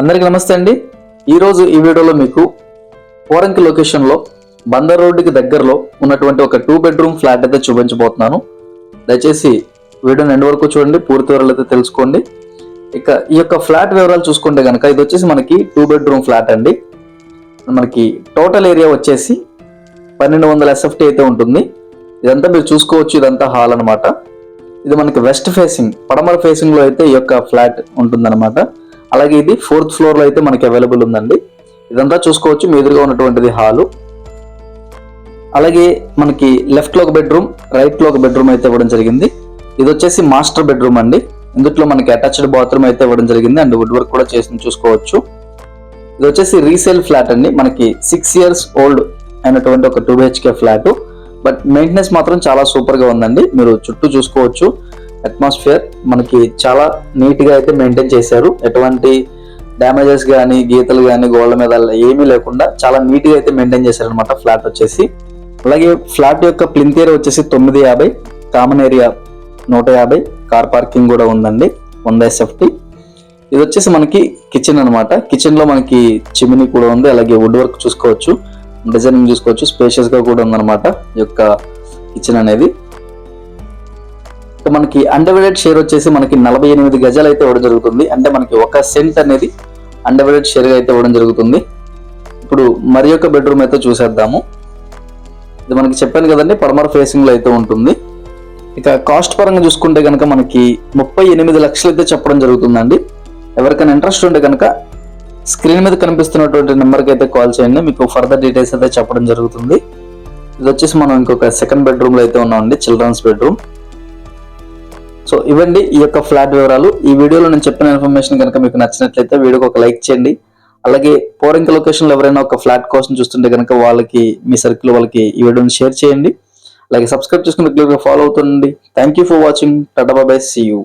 అందరికీ నమస్తే అండి. ఈరోజు ఈ వీడియోలో మీకు పోరంకి లొకేషన్లో బందర్ రోడ్డుకి దగ్గరలో ఉన్నటువంటి ఒక టూ బెడ్రూమ్ ఫ్లాట్ అయితే చూపించబోతున్నాను. దయచేసి వీడియోని ఎండ్ వరకు చూడండి పూర్తి వివరాలు అయితే తెలుసుకోండి. ఇక ఈ యొక్క ఫ్లాట్ వివరాలు చూసుకుంటే కనుక ఇది వచ్చేసి మనకి టూ బెడ్రూమ్ ఫ్లాట్ అండి. మనకి టోటల్ ఏరియా వచ్చేసి పన్నెండు వందల ఎస్ఎఫ్టీ అయితే ఉంటుంది. ఇదంతా మీరు చూసుకోవచ్చు ఇదంతా హాల్ అనమాట ఇది మనకి వెస్ట్ ఫేసింగ్ పడమర ఫేసింగ్లో అయితే ఈ యొక్క ఫ్లాట్ ఉంటుందన్నమాట. అలాగే ఇది ఫోర్త్ ఫ్లోర్లో అయితే మనకి అవైలబుల్ ఉందండి. ఇదంతా చూసుకోవచ్చు మీ ఎదురుగా ఉన్నటువంటిది హాలు. అలాగే మనకి లెఫ్ట్లో ఒక బెడ్రూమ్ రైట్లో ఒక బెడ్రూమ్ అయితే ఇవ్వడం జరిగింది. ఇది వచ్చేసి మాస్టర్ బెడ్రూమ్ అండి. ఇందులో మనకి అటాచ్డ్ బాత్రూమ్ అయితే ఇవ్వడం జరిగింది అండ్ వుడ్ వర్క్ కూడా చేసి చూసుకోవచ్చు. ఇది వచ్చేసి రీసేల్ ఫ్లాట్ అండి. మనకి సిక్స్ ఇయర్స్ ఓల్డ్ అయినటువంటి ఒక two BHK flat. But maintenance మాత్రం చాలా సూపర్గా ఉందండి. మీరు చుట్టూ చూసుకోవచ్చు. అట్మాస్ఫియర్ మనకి చాలా నీట్గా అయితే మెయింటైన్ చేశారు. ఎటువంటి డ్యామేజెస్ కానీ గీతలు కానీ గోడల మీద ఏమీ లేకుండా చాలా నీట్గా అయితే మెయింటైన్ చేశారు అనమాట ఫ్లాట్ వచ్చేసి. అలాగే ఫ్లాట్ యొక్క ప్లింత్ ఏరియా వచ్చేసి తొమ్మిది యాభై కామన్ ఏరియా నూట యాభై కార్ పార్కింగ్ కూడా ఉందండి వంద ఎస్ఎఫ్టీ ఇది వచ్చేసి మనకి కిచెన్ అనమాట కిచెన్లో మనకి చిమినీ కూడా ఉంది అలాగే వుడ్ వర్క్ చూసుకోవచ్చు డిజైనింగ్ చూసుకోవచ్చు స్పేషియస్గా కూడా ఉందన్నమాట ఈ యొక్క కిచెన్ అనేది. మనకి అండర్వేడెడ్ షేర్ వచ్చేసి మనకి నలభై ఎనిమిది గజాలు అయితే ఇవ్వడం జరుగుతుంది. అంటే మనకి ఒక సెంట్ అనేది అండర్వేడెడ్ షేర్గా అయితే ఇవ్వడం జరుగుతుంది. ఇప్పుడు మరి యొక్క బెడ్రూమ్ అయితే చూసేద్దాము. ఇది మనకి చెప్పాను కదండి పడమర ఫేసింగ్లో అయితే ఉంటుంది. ఇక కాస్ట్ పరంగా చూసుకుంటే కనుక మనకి ముప్పై ఎనిమిది లక్షలు అయితే చెప్పడం జరుగుతుందండి. ఎవరికైనా ఇంట్రెస్ట్ ఉంటే కనుక స్క్రీన్ మీద కనిపిస్తున్నటువంటి నెంబర్కి అయితే కాల్ చేయండి. మీకు ఫర్దర్ డీటెయిల్స్ అయితే చెప్పడం జరుగుతుంది. ఇది వచ్చేసి మనం ఇంకొక సెకండ్ బెడ్రూమ్లో అయితే ఉన్నామండి చిల్డ్రన్స్ బెడ్రూమ్ ఇవ్వండి. ఈ యొక్క ఫ్లాట్ వివరాలు. ఈ వీడియోలో నేను చెప్పిన ఇన్ఫర్మేషన్ కనుక మీకు నచ్చినట్లయితే వీడియోకి ఒక లైక్ చేయండి. అలాగే పోరింక లొకేషన్లో ఎవరైనా ఒక ఫ్లాట్ కోసం చూస్తుంటే కనుక వాళ్ళకి మీ సర్కిల్ వాళ్ళకి ఈ వీడియోని షేర్ చేయండి. అలాగే సబ్స్క్రైబ్ చేసుకుని క్లియర్గా follow అవుతుండండి. Thank you for watching tata bye bye see you